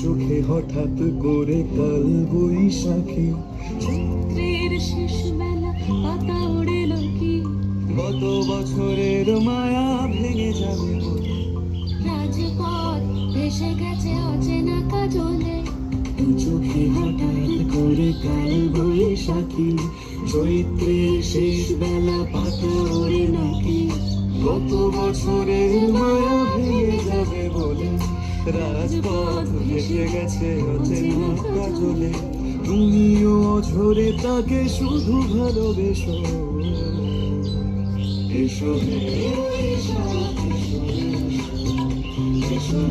চোখে হঠাৎ করে কাল বৈশাখী। চৈত্রের শেষ বেলা পাতা ওড়ে কি গত বছরের মায়া ভেঙে যাবে রাজপথ ভেসে গেছে অচেনা কাজলে। দু চোখে হঠাৎ করে কাল বৈশাখী। চৈত্রের শেষ বেলা পাতা ওরে নাকি গত বছরের মায়া রাজপথ ভেসে গেছে অচেনা কাজলে তুমিও ঝরে তাকে শুধু ভালোবেসো এসো এসো এসো,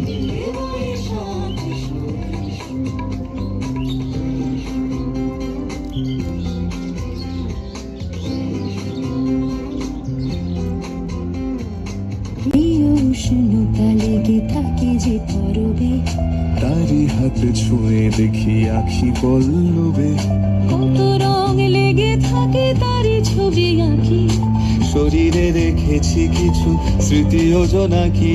উষ্ণতা লেগে যে পরবে। তারি হাতে ছুঁয়ে দেখি আখি পল্লবে। কত রং লেগে থাকে তারই ছবি আঁকি শরীরে রেখেছি কিছু স্মৃতি যোজনা কি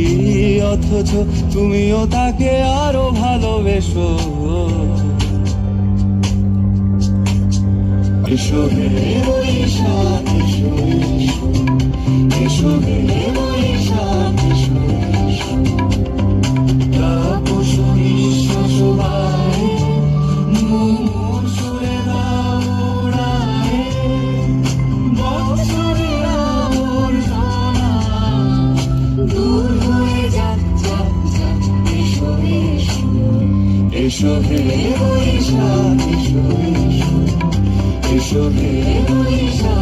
অথচ তুমিও তাকে আরও ভালোবেসো। এসো এসো এসো। এসো এসো হে এসো এসো। এসো হে